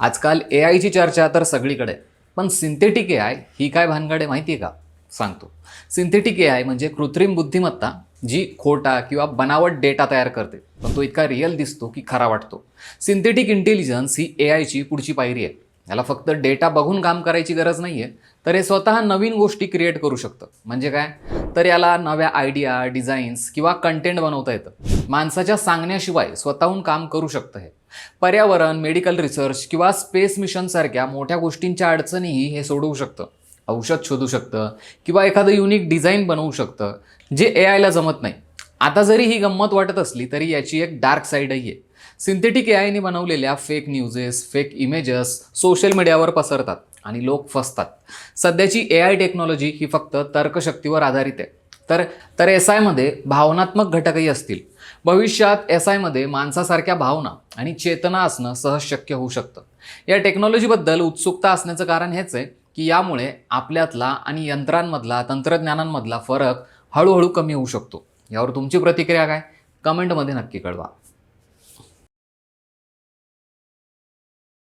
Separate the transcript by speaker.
Speaker 1: आजकाल ए आयची चर्चा तर सगळीकडे. पण सिंथेटिक ए आय ही काय भानगड आहे माहिती आहे का? सांगतो. सिंथेटिक ए आय म्हणजे कृत्रिम बुद्धिमत्ता जी खोटा किंवा बनावट डेटा तयार करते. पण तो इतका रिअल दिसतो की खरा वाटतो. सिंथेटिक इंटेलिजन्स ही ए आयची पुढची पायरी आहे. याला फक्त डेटा बघून काम करायची गरज नाही आहे तर हे स्वतः नवीन गोष्टी क्रिएट करू शकतं. म्हणजे काय? तर याला नव्या आयडिया डिझाईन्स किंवा कंटेंट बनवता येतं. माणसाच्या सांगण्याशिवाय स्वतःहून काम करू शकतं हे. पर्यावरण मेडिकल रिसर्च किंवा स्पेस मिशनसारख्या मोठ्या गोष्टींच्या अडचणीही हे सोडवू शकतं. औषध शोधू शकतं किंवा एखादं युनिक डिझाईन बनवू शकतं जे ए आयला जमत नाही. आता जरी ही गंमत वाटत असली तरी याची एक डार्क साईडही आहे. सिंथेटिक ए आयने बनवलेल्या fake newses fake images social मीडियावर पसरतात आणि लोक फसतात. सध्याची ए आय टेक्नॉलॉजी ही फक्त तर्कशक्तीवर आधारित आहे. तर तर एस आयमध्ये भावनात्मक घटकही असतील. भविष्यात एस आयमध्ये माणसासारख्या भावना आणि चेतना असणं सहज शक्य होऊ शकतं. या टेक्नॉलॉजीबद्दल उत्सुकता असण्याचं कारण हेच आहे की यामुळे आपल्यातला आणि यंत्रांमधला तंत्रज्ञानांमधला फरक हळूहळू कमी होऊ शकतो. यावर तुमची प्रतिक्रिया काय? कमेंटमध्ये नक्की कळवा.